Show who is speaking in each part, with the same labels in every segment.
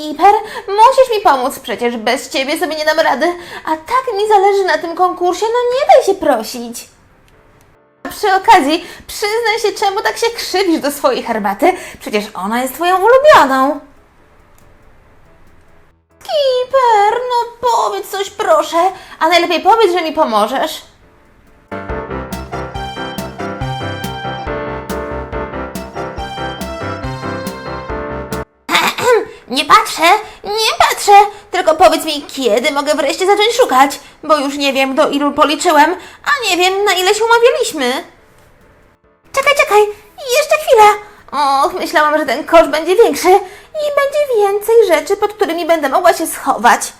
Speaker 1: Skipper, musisz mi pomóc, przecież bez ciebie sobie nie dam rady. A tak mi zależy na tym konkursie, no nie daj się prosić. A przy okazji, przyznaj się, czemu tak się krzywisz do swojej herbaty? Przecież ona jest twoją ulubioną. Skipper, no powiedz coś proszę, a najlepiej powiedz, że mi pomożesz. Nie patrzę, nie patrzę, tylko powiedz mi, kiedy mogę wreszcie zacząć szukać, bo już nie wiem, do ilu policzyłem, a nie wiem, na ile się umawialiśmy. Czekaj, czekaj, jeszcze chwilę. Och, myślałam, że ten kosz będzie większy i będzie więcej rzeczy, pod którymi będę mogła się schować.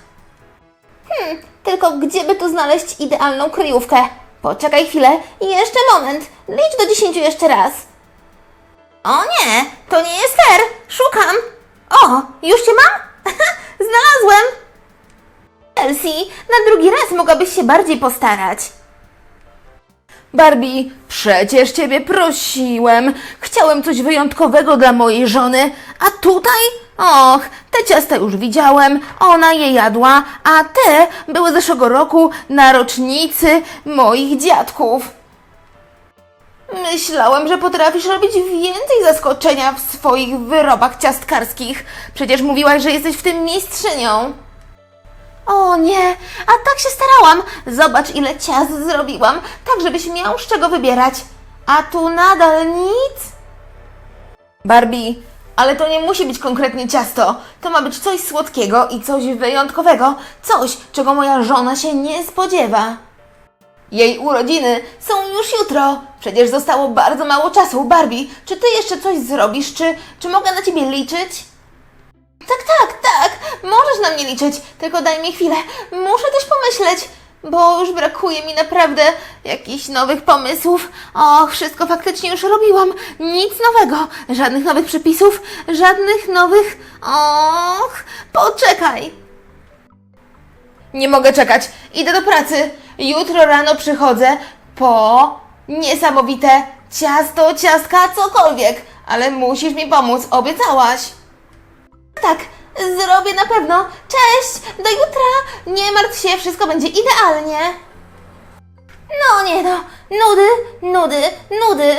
Speaker 1: Hmm, tylko gdzie by tu znaleźć idealną kryjówkę? Poczekaj chwilę jeszcze moment. Licz do dziesięciu jeszcze raz. O nie, to nie jest fair. Szukam. O, już cię mam? Znalazłem. Elsie, na drugi raz mogłabyś się bardziej postarać. Barbie, przecież ciebie prosiłem. Chciałem coś wyjątkowego dla mojej żony, a tutaj? Och, te ciasta już widziałem, ona je jadła, a te były zeszłego roku na rocznicy moich dziadków. Myślałem, że potrafisz robić więcej zaskoczenia w swoich wyrobach ciastkarskich. Przecież mówiłaś, że jesteś w tym mistrzynią. O nie, a tak się starałam. Zobacz, ile ciast zrobiłam, tak żebyś miał z czego wybierać. A tu nadal nic? Barbie, ale to nie musi być konkretnie ciasto. To ma być coś słodkiego i coś wyjątkowego. Coś, czego moja żona się nie spodziewa. Jej urodziny są już jutro. Przecież zostało bardzo mało czasu. Barbie, czy ty jeszcze coś zrobisz? Czy, czy mogę na ciebie liczyć? Tak, tak, tak. Możesz na mnie liczyć. Tylko daj mi chwilę. Muszę też pomyśleć, bo już brakuje mi naprawdę jakichś nowych pomysłów. Och, wszystko faktycznie już robiłam. Nic nowego. Żadnych nowych przepisów, żadnych nowych. Och, poczekaj. Nie mogę czekać. Idę do pracy. Jutro rano przychodzę po niesamowite ciasto, ciastka, cokolwiek. Ale musisz mi pomóc, obiecałaś. Tak, zrobię na pewno. Cześć, do jutra. Nie martw się, wszystko będzie idealnie. No nie no, nudy, nudy, nudy.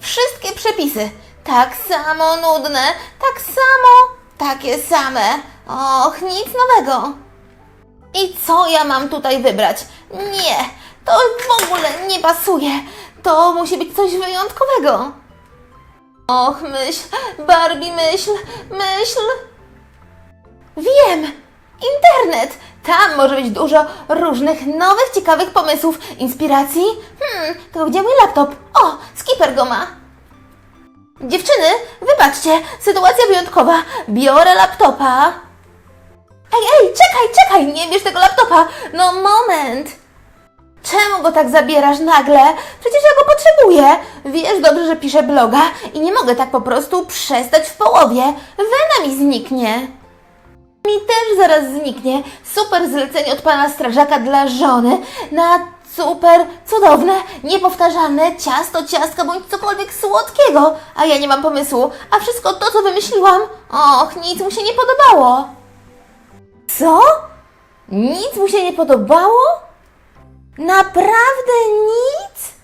Speaker 1: Wszystkie przepisy tak samo nudne, tak samo, takie same. Och, nic nowego. I co ja mam tutaj wybrać? Nie, to w ogóle nie pasuje. To musi być coś wyjątkowego. Och, myśl, Barbie, myśl, myśl. Wiem! Internet! Tam może być dużo różnych nowych, ciekawych pomysłów, inspiracji. Hmm, tylko gdzie mój laptop? O, Skipper go ma. Dziewczyny, wybaczcie, sytuacja wyjątkowa. Biorę laptopa. Ej, ej, czekaj, czekaj, nie bierz tego laptopa. No moment. Czemu go tak zabierasz nagle? Przecież ja go potrzebuję. Wiesz dobrze, że piszę bloga i nie mogę tak po prostu przestać w połowie. Wena mi zniknie. Mi też zaraz zniknie. Super zlecenie od pana strażaka dla żony na super, cudowne, niepowtarzalne ciasto, ciastka bądź cokolwiek słodkiego. A ja nie mam pomysłu. A wszystko to, co wymyśliłam, och, nic mu się nie podobało. Co? Nic mu się nie podobało? Naprawdę nic?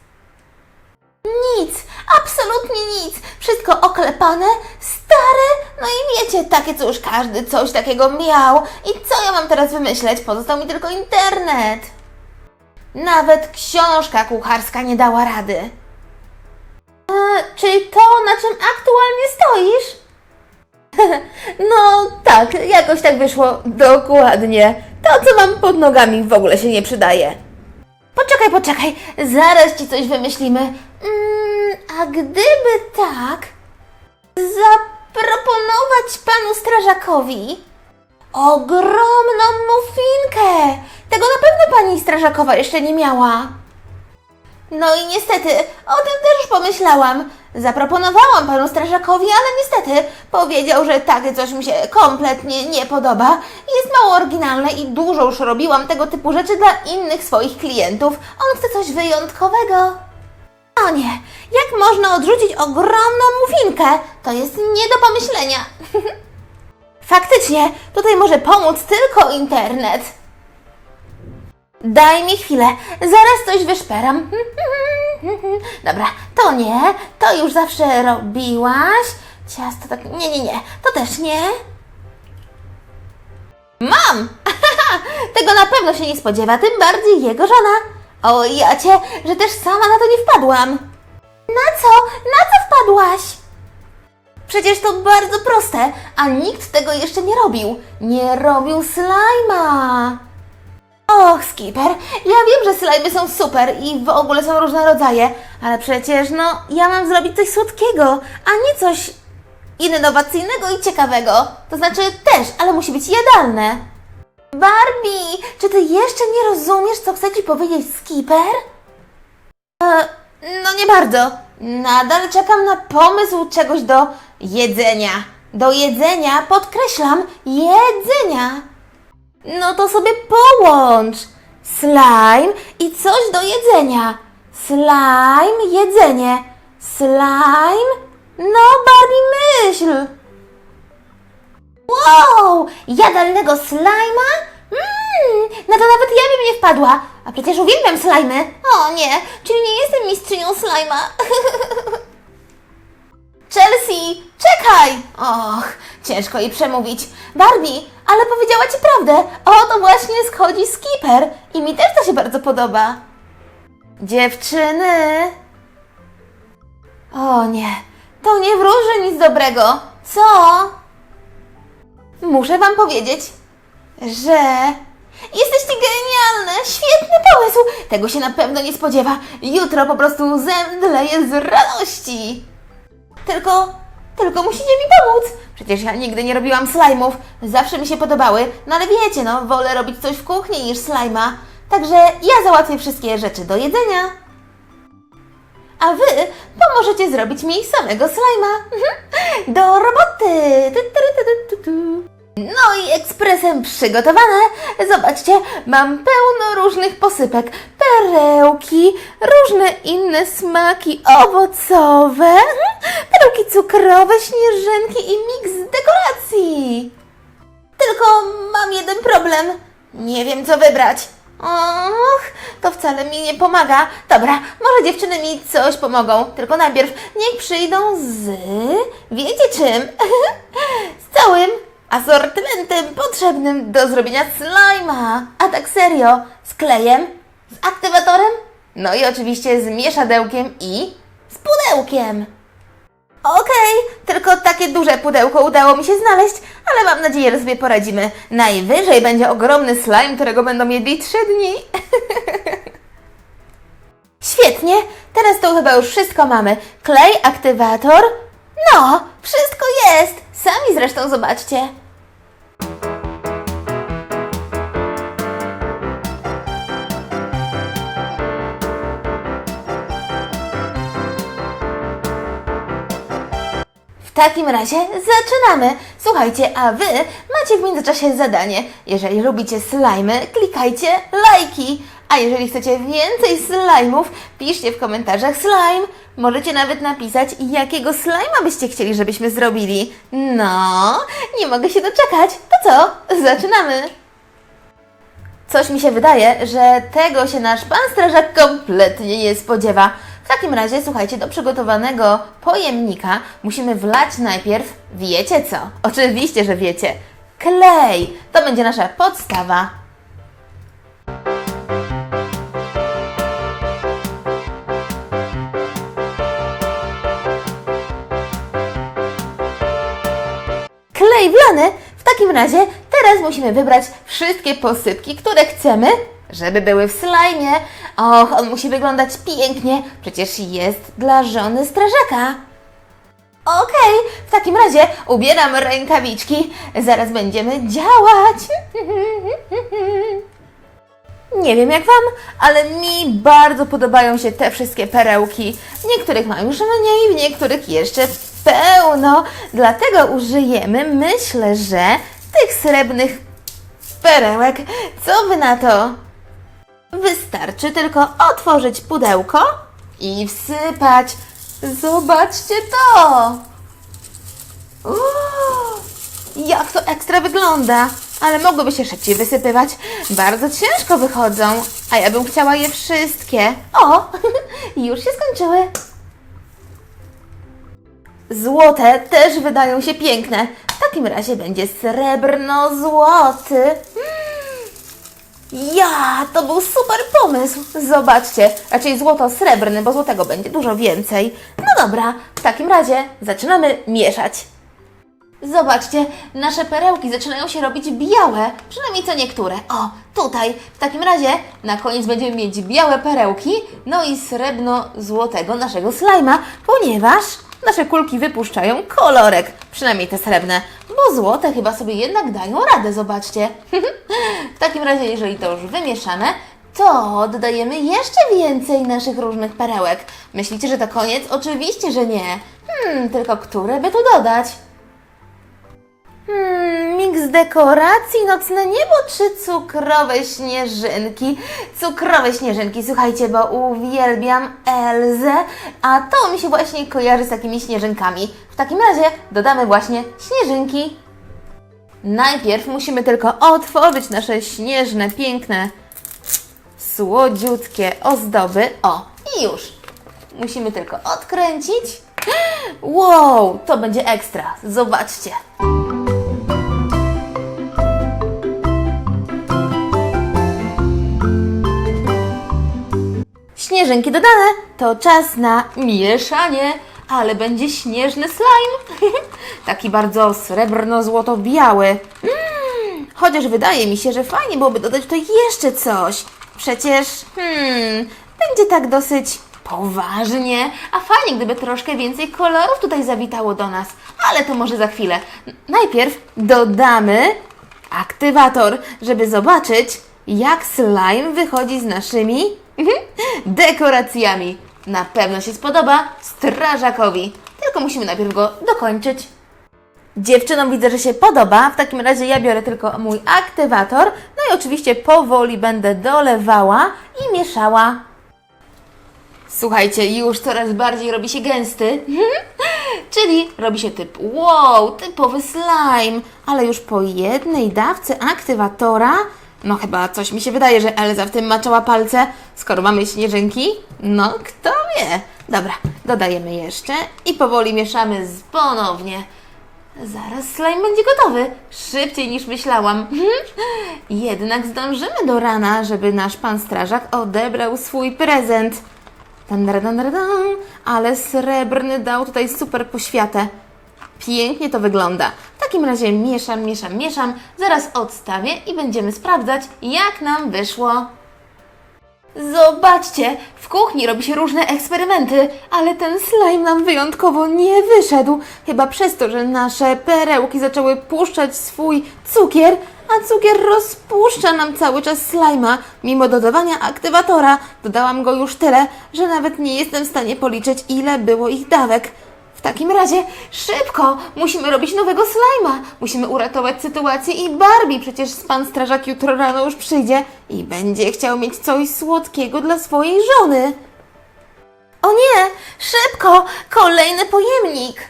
Speaker 1: Nic, absolutnie nic. Wszystko oklepane, stare, no i wiecie, takie co już każdy coś takiego miał. I co ja mam teraz wymyśleć? Pozostał mi tylko internet. Nawet książka kucharska nie dała rady. E, czy to, na czym aktualnie stoisz? No tak, jakoś tak wyszło dokładnie. To, co mam pod nogami, w ogóle się nie przydaje. Poczekaj, poczekaj, zaraz ci coś wymyślimy. Mm, a gdyby tak, zaproponować panu strażakowi ogromną muffinkę. Tego na pewno pani strażakowa jeszcze nie miała. No i niestety, o tym też już pomyślałam. Zaproponowałam panu strażakowi, ale niestety powiedział, że takie coś mi się kompletnie nie podoba. Jest mało oryginalne i dużo już robiłam tego typu rzeczy dla innych swoich klientów. On chce coś wyjątkowego. O nie, jak można odrzucić ogromną muffinkę? To jest nie do pomyślenia. Faktycznie, tutaj może pomóc tylko internet. Daj mi chwilę, zaraz coś wyszperam. Dobra, to nie, to już zawsze robiłaś. Ciasto tak, nie, nie, nie, to też nie. Mam! Tego na pewno się nie spodziewa, tym bardziej jego żona. O, ja cię, że też sama na to nie wpadłam. Na co? Na co wpadłaś? Przecież to bardzo proste, a nikt tego jeszcze nie robił. Nie robił slajma. Och, Skipper, ja wiem, że slajmy są super i w ogóle są różne rodzaje, ale przecież, no, ja mam zrobić coś słodkiego, a nie coś innowacyjnego i ciekawego. To znaczy też, ale musi być jadalne. Barbie, czy ty jeszcze nie rozumiesz, co chce ci powiedzieć Skipper? E, no nie bardzo. Nadal czekam na pomysł czegoś do jedzenia. Do jedzenia, podkreślam, jedzenia. No to sobie połącz. Slime i coś do jedzenia. Slime, jedzenie. Slime, no Barbie myśl. Wow, jadalnego slajma? Mmm, na to nawet ja bym nie wpadła. A przecież uwielbiam slajmy. O nie, czyli nie jestem mistrzynią slajma. Chelsea, czekaj! Och, ciężko jej przemówić. Barbie, ale powiedziała ci prawdę. O, to właśnie schodzi skipper. I mi też to się bardzo podoba. Dziewczyny. O nie, to nie wróży nic dobrego. Co? Muszę wam powiedzieć, że jesteście genialne, świetny pomysł. Tego się na pewno nie spodziewa. Jutro po prostu zemdleję z radości. Tylko, tylko musicie mi pomóc. Przecież ja nigdy nie robiłam slajmów. Zawsze mi się podobały. No ale wiecie, no, wolę robić coś w kuchni niż slajma. Także ja załatwię wszystkie rzeczy do jedzenia. A wy pomożecie zrobić mi samego slajma. Do roboty! Tu, tu, tu, tu, tu. No i ekspresem przygotowane. Zobaczcie, mam pełno różnych posypek. Perełki, różne inne smaki owocowe, perełki cukrowe, śnieżynki i miks dekoracji. Tylko mam jeden problem. Nie wiem, co wybrać. Och, to wcale mi nie pomaga. Dobra, może dziewczyny mi coś pomogą. Tylko najpierw niech przyjdą z... Wiecie czym? z całym asortymentem potrzebnym do zrobienia slajma. A tak serio, z klejem, z aktywatorem, no i oczywiście z mieszadełkiem i z pudełkiem. Okej, tylko takie duże pudełko udało mi się znaleźć, ale mam nadzieję, że sobie poradzimy. Najwyżej będzie ogromny slime, którego będą jedli trzy dni. Świetnie, teraz to chyba już wszystko mamy. Klej, aktywator. No, wszystko jest. Sami zresztą zobaczcie. Takim razie zaczynamy. Słuchajcie, a Wy macie w międzyczasie zadanie. Jeżeli lubicie slajmy, klikajcie lajki. A jeżeli chcecie więcej slajmów, piszcie w komentarzach slime. Możecie nawet napisać, jakiego slajma byście chcieli, żebyśmy zrobili. No, nie mogę się doczekać. To co? Zaczynamy. Coś mi się wydaje, że tego się nasz pan strażak kompletnie nie spodziewa. W takim razie, słuchajcie, do przygotowanego pojemnika musimy wlać najpierw, wiecie co? Oczywiście, że wiecie. Klej. To będzie nasza podstawa. klej wlany. W takim razie teraz musimy wybrać wszystkie posypki, które chcemy, żeby były w slajmie. Och, on musi wyglądać pięknie, przecież jest dla żony strażaka. Okej, w takim razie ubieram rękawiczki. Zaraz będziemy działać. Nie wiem jak Wam, ale mi bardzo podobają się te wszystkie perełki. Niektórych mam już mniej, w niektórych jeszcze pełno. Dlatego użyjemy, myślę, że tych srebrnych perełek. Co Wy na to? Wystarczy tylko otworzyć pudełko i wsypać. Zobaczcie to! Uuu, Jak to ekstra wygląda! Ale mogłyby się szybciej wysypywać. Bardzo ciężko wychodzą, a ja bym chciała je wszystkie. O, już się skończyły. Złote też wydają się piękne. W takim razie będzie srebrno-złoty. Mm. Ja, to był super pomysł. Zobaczcie, raczej złoto-srebrny, bo złotego będzie dużo więcej. No dobra, w takim razie zaczynamy mieszać. Zobaczcie, nasze perełki zaczynają się robić białe, przynajmniej co niektóre. O, tutaj. W takim razie na koniec będziemy mieć białe perełki, no i srebrno-złotego naszego slajma, ponieważ nasze kulki wypuszczają kolorek, przynajmniej te srebrne, bo złote chyba sobie jednak dają radę, zobaczcie. w takim razie, jeżeli to już wymieszane, to dodajemy jeszcze więcej naszych różnych perełek. Myślicie, że to koniec? Oczywiście, że nie. Hmm, tylko które by tu dodać? Hmm, miks dekoracji, nocne niebo czy cukrowe śnieżynki? Cukrowe śnieżynki, słuchajcie, bo uwielbiam Elzę, a to mi się właśnie kojarzy z takimi śnieżynkami. W takim razie dodamy właśnie śnieżynki. Najpierw musimy tylko otworzyć nasze śnieżne, piękne, słodziutkie ozdoby. O, i już. Musimy tylko odkręcić. Wow, to będzie ekstra. Zobaczcie. Śnieżynki dodane, to czas na mieszanie, ale będzie śnieżny slime. Taki bardzo srebrno-złoto-biały. Mm, chociaż wydaje mi się, że fajnie byłoby dodać tutaj jeszcze coś. Przecież, hmm, będzie tak dosyć poważnie, a fajnie, gdyby troszkę więcej kolorów tutaj zawitało do nas. Ale to może za chwilę. Najpierw dodamy aktywator, żeby zobaczyć, jak slime wychodzi z naszymi dekoracjami. Na pewno się spodoba strażakowi. Tylko musimy najpierw go dokończyć. Dziewczynom widzę, że się podoba. W takim razie ja biorę tylko mój aktywator. No i oczywiście powoli będę dolewała i mieszała. Słuchajcie, już coraz bardziej robi się gęsty. Czyli robi się typ wow, typowy slime. Ale już po jednej dawce aktywatora, no chyba coś mi się wydaje, że Elza w tym maczała palce, skoro mamy śnieżynki. No, kto wie. Dobra, dodajemy jeszcze i powoli mieszamy z ponownie. Zaraz slime będzie gotowy. Szybciej niż myślałam. Jednak zdążymy do rana, żeby nasz pan strażak odebrał swój prezent. Dan, dan, dan, dan. Ale srebrny dał tutaj super poświatę. Pięknie to wygląda. W takim razie mieszam, mieszam, mieszam. Zaraz odstawię i będziemy sprawdzać, jak nam wyszło. Zobaczcie, w kuchni robi się różne eksperymenty, ale ten slime nam wyjątkowo nie wyszedł. Chyba przez to, że nasze perełki zaczęły puszczać swój cukier, a cukier rozpuszcza nam cały czas slajma. Mimo dodawania aktywatora dodałam go już tyle, że nawet nie jestem w stanie policzyć, ile było ich dawek. W takim razie szybko musimy robić nowego slajma. Musimy uratować sytuację i Barbie. Przecież pan strażak jutro rano już przyjdzie i będzie chciał mieć coś słodkiego dla swojej żony. O nie! Szybko! Kolejny pojemnik!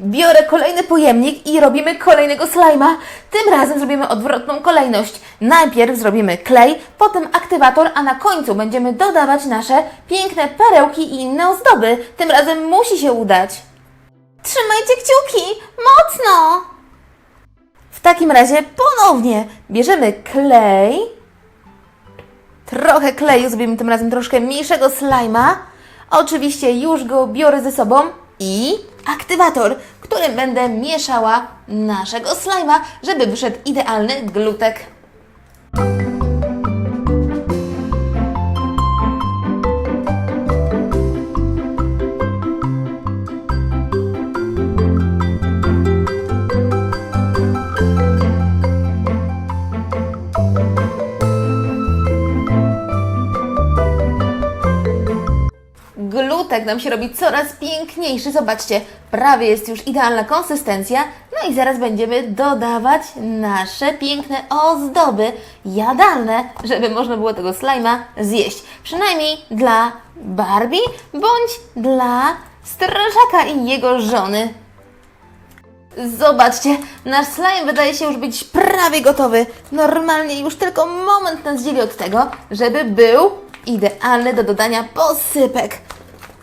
Speaker 1: Biorę kolejny pojemnik i robimy kolejnego slajma. Tym razem zrobimy odwrotną kolejność. Najpierw zrobimy klej, potem aktywator, a na końcu będziemy dodawać nasze piękne perełki i inne ozdoby. Tym razem musi się udać. Trzymajcie kciuki! Mocno! W takim razie ponownie bierzemy klej. Trochę kleju, zrobimy tym razem troszkę mniejszego slajma. Oczywiście już go biorę ze sobą i aktywator, którym będę mieszała naszego slajma, żeby wyszedł idealny glutek. Glutek nam się robi coraz piękniejszy. Zobaczcie, prawie jest już idealna konsystencja. No i zaraz będziemy dodawać nasze piękne ozdoby jadalne, żeby można było tego slajma zjeść. Przynajmniej dla Barbie bądź dla strażaka i jego żony. Zobaczcie, nasz slime wydaje się już być prawie gotowy. Normalnie już tylko moment nas dzieli od tego, żeby był idealny do dodania posypek.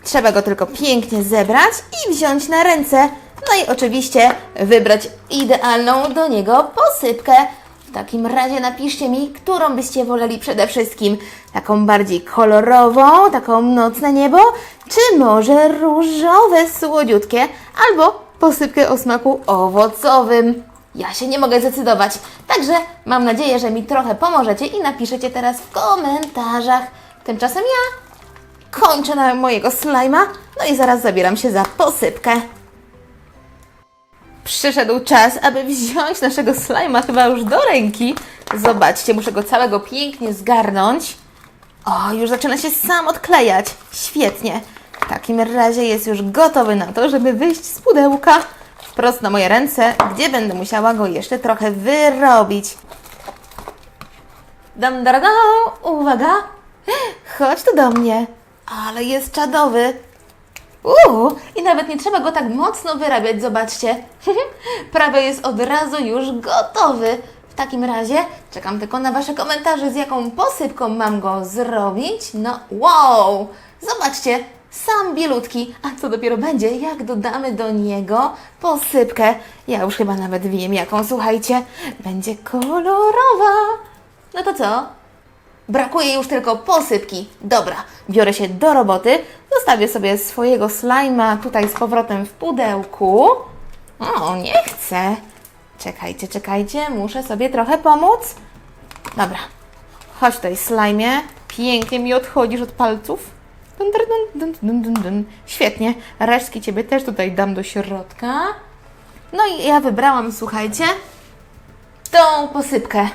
Speaker 1: Trzeba go tylko pięknie zebrać i wziąć na ręce. No i oczywiście wybrać idealną do niego posypkę. W takim razie napiszcie mi, którą byście woleli przede wszystkim. Taką bardziej kolorową, taką nocne niebo, czy może różowe, słodziutkie, albo posypkę o smaku owocowym. Ja się nie mogę zdecydować, także mam nadzieję, że mi trochę pomożecie i napiszecie teraz w komentarzach. Tymczasem ja kończę na mojego slajma, no i zaraz zabieram się za posypkę. Przyszedł czas, aby wziąć naszego slajma chyba już do ręki. Zobaczcie, muszę go całego pięknie zgarnąć. O, już zaczyna się sam odklejać. Świetnie. W takim razie jest już gotowy na to, żeby wyjść z pudełka wprost na moje ręce, gdzie będę musiała go jeszcze trochę wyrobić. Dam, dam, dam. Uwaga. Chodź tu do mnie. Ale jest czadowy. Uuu, i nawet nie trzeba go tak mocno wyrabiać, zobaczcie. Prawie jest od razu już gotowy. W takim razie czekam tylko na Wasze komentarze, z jaką posypką mam go zrobić. No, wow! Zobaczcie, sam bielutki. A co dopiero będzie, jak dodamy do niego posypkę? Ja już chyba nawet wiem, jaką, słuchajcie. Będzie kolorowa. No to co? Brakuje już tylko posypki. Dobra, biorę się do roboty. Zostawię sobie swojego slajma tutaj z powrotem w pudełku. O, nie chcę. Czekajcie, czekajcie, muszę sobie trochę pomóc. Dobra, chodź tutaj slajmie. Pięknie mi odchodzisz od palców. Dun, dun, dun, dun, dun. Świetnie, resztki Ciebie też tutaj dam do środka. No i ja wybrałam, słuchajcie, tą posypkę.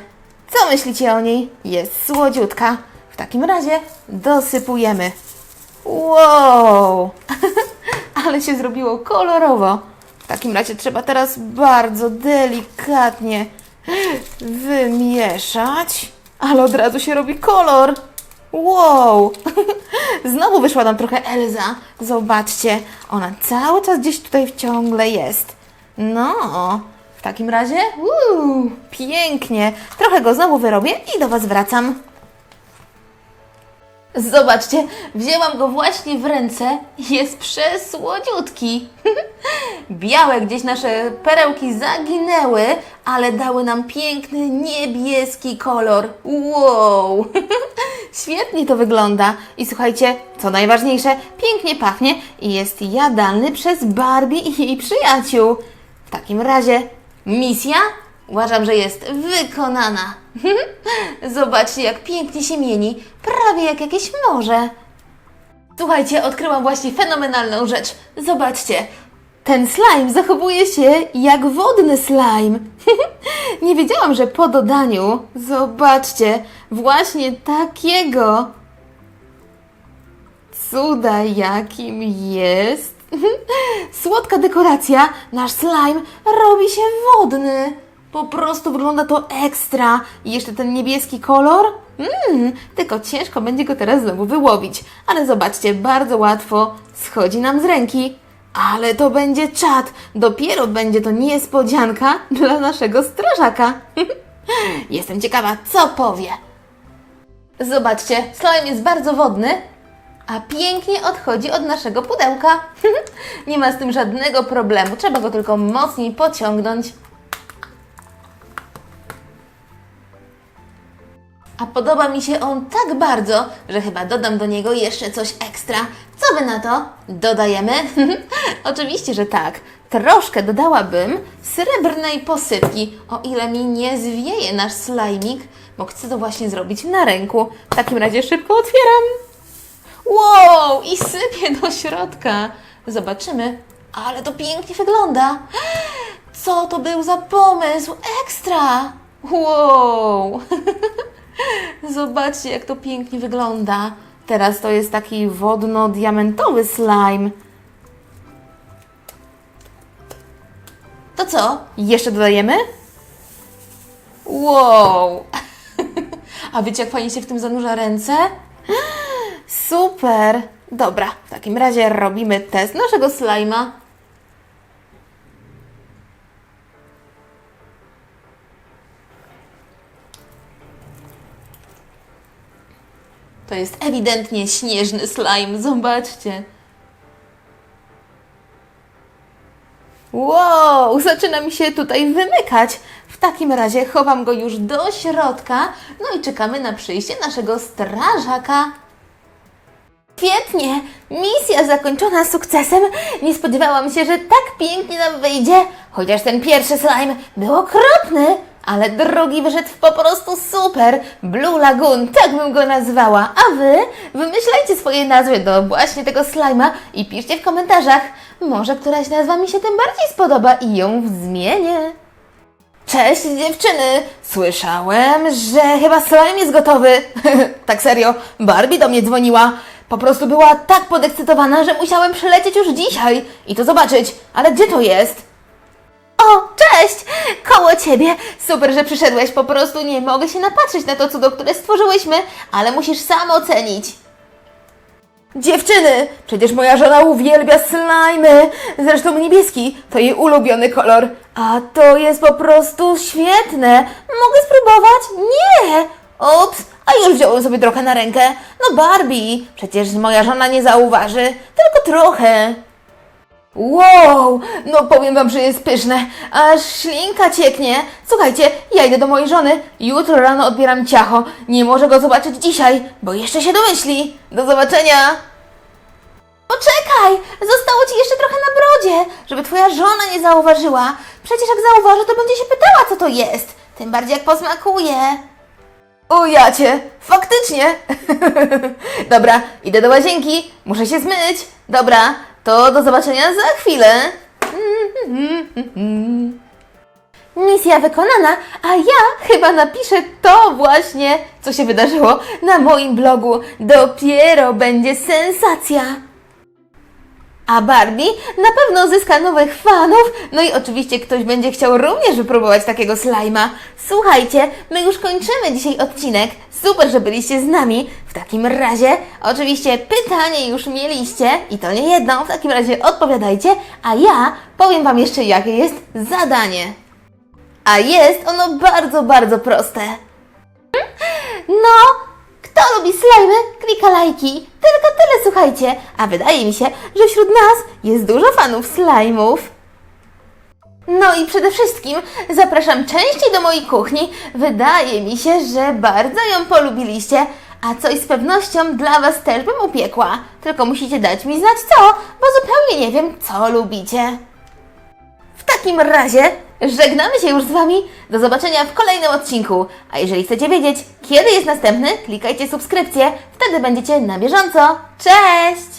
Speaker 1: Co myślicie o niej? Jest słodziutka. W takim razie dosypujemy. Wow! Ale się zrobiło kolorowo. W takim razie trzeba teraz bardzo delikatnie wymieszać. Ale od razu się robi kolor. Wow! Znowu wyszła nam trochę Elza. Zobaczcie, ona cały czas gdzieś tutaj ciągle jest. No, w takim razie, uuu, pięknie. Trochę go znowu wyrobię i do Was wracam. Zobaczcie, wzięłam go właśnie w ręce. Jest przesłodziutki. Białe gdzieś nasze perełki zaginęły, ale dały nam piękny niebieski kolor. Wow! Świetnie to wygląda. I słuchajcie, co najważniejsze, pięknie pachnie i jest jadalny przez Barbie i jej przyjaciół. W takim razie misja uważam, że jest wykonana. Zobaczcie, jak pięknie się mieni, prawie jak jakieś morze. Słuchajcie, odkryłam właśnie fenomenalną rzecz. Zobaczcie, ten slime zachowuje się jak wodny slime. Nie wiedziałam, że po dodaniu, zobaczcie, właśnie takiego cuda jakim jest. Słodka dekoracja, nasz slime robi się wodny. Po prostu wygląda to ekstra. I jeszcze ten niebieski kolor. Mmm, tylko ciężko będzie go teraz znowu wyłowić. Ale zobaczcie, bardzo łatwo schodzi nam z ręki. Ale to będzie czad. Dopiero będzie to niespodzianka dla naszego strażaka. Jestem ciekawa, co powie. Zobaczcie, slime jest bardzo wodny, a pięknie odchodzi od naszego pudełka. Nie ma z tym żadnego problemu, trzeba go tylko mocniej pociągnąć. A podoba mi się on tak bardzo, że chyba dodam do niego jeszcze coś ekstra. Co wy na to? Dodajemy? Oczywiście, że tak. Troszkę dodałabym srebrnej posypki, o ile mi nie zwieje nasz slajmik, bo chcę to właśnie zrobić na ręku. W takim razie szybko otwieram. Wow! I sypię do środka. Zobaczymy. Ale to pięknie wygląda. Co to był za pomysł? Ekstra! Wow! Zobaczcie, jak to pięknie wygląda. Teraz to jest taki wodno-diamentowy slime. To co? Jeszcze dodajemy? Wow! A wiecie, jak fajnie się w tym zanurza ręce? Super! Dobra, w takim razie robimy test naszego slajma. To jest ewidentnie śnieżny slime, zobaczcie. Wow, zaczyna mi się tutaj wymykać. W takim razie chowam go już do środka, no i czekamy na przyjście naszego strażaka. Świetnie! Misja zakończona sukcesem. Nie spodziewałam się, że tak pięknie nam wyjdzie. Chociaż ten pierwszy slime był okropny, ale drugi wyszedł po prostu super. Blue Lagoon, tak bym go nazwała. A wy wymyślajcie swoje nazwy do właśnie tego slima i piszcie w komentarzach. Może któraś nazwa mi się tym bardziej spodoba i ją zmienię. Cześć dziewczyny! Słyszałem, że chyba slime jest gotowy. tak serio, Barbie do mnie dzwoniła. Po prostu była tak podekscytowana, że musiałem przylecieć już dzisiaj i to zobaczyć. Ale gdzie to jest? O, cześć! Koło ciebie! Super, że przyszedłeś. Po prostu nie mogę się napatrzeć na to cudo, które stworzyłyśmy, ale musisz sam ocenić. Dziewczyny, przecież moja żona uwielbia slajmy. Zresztą niebieski to jej ulubiony kolor. A to jest po prostu świetne. Mogę spróbować? Nie! Ups, a już wziąłem sobie trochę na rękę. No Barbie, przecież moja żona nie zauważy. Tylko trochę. Wow, no powiem wam, że jest pyszne, aż ślinka cieknie. Słuchajcie, ja idę do mojej żony, jutro rano odbieram ciacho. Nie może go zobaczyć dzisiaj, bo jeszcze się domyśli. Do zobaczenia. Poczekaj, zostało ci jeszcze trochę na brodzie, żeby twoja żona nie zauważyła. Przecież jak zauważy, to będzie się pytała, co to jest. Tym bardziej jak posmakuje. O jacie, faktycznie. Dobra, idę do łazienki, muszę się zmyć. Dobra, to do zobaczenia za chwilę. Misja wykonana, a ja chyba napiszę to właśnie, co się wydarzyło na moim blogu. Dopiero będzie sensacja. A Barbie na pewno zyska nowych fanów, no i oczywiście ktoś będzie chciał również wypróbować takiego slajma. Słuchajcie, my już kończymy dzisiaj odcinek. Super, że byliście z nami. W takim razie, oczywiście pytanie już mieliście i to nie jedno, w takim razie odpowiadajcie, a ja powiem Wam jeszcze jakie jest zadanie. A jest ono bardzo, bardzo proste. No, kto lubi slajmy, klika lajki. Tylko tyle, słuchajcie. A wydaje mi się, że wśród nas jest dużo fanów slajmów. No i przede wszystkim zapraszam częściej do mojej kuchni. Wydaje mi się, że bardzo ją polubiliście. A coś z pewnością dla Was też bym upiekła. Tylko musicie dać mi znać co, bo zupełnie nie wiem, co lubicie. W takim razie żegnamy się już z Wami. Do zobaczenia w kolejnym odcinku. A jeżeli chcecie wiedzieć, kiedy jest następny, klikajcie subskrypcję. Wtedy będziecie na bieżąco. Cześć!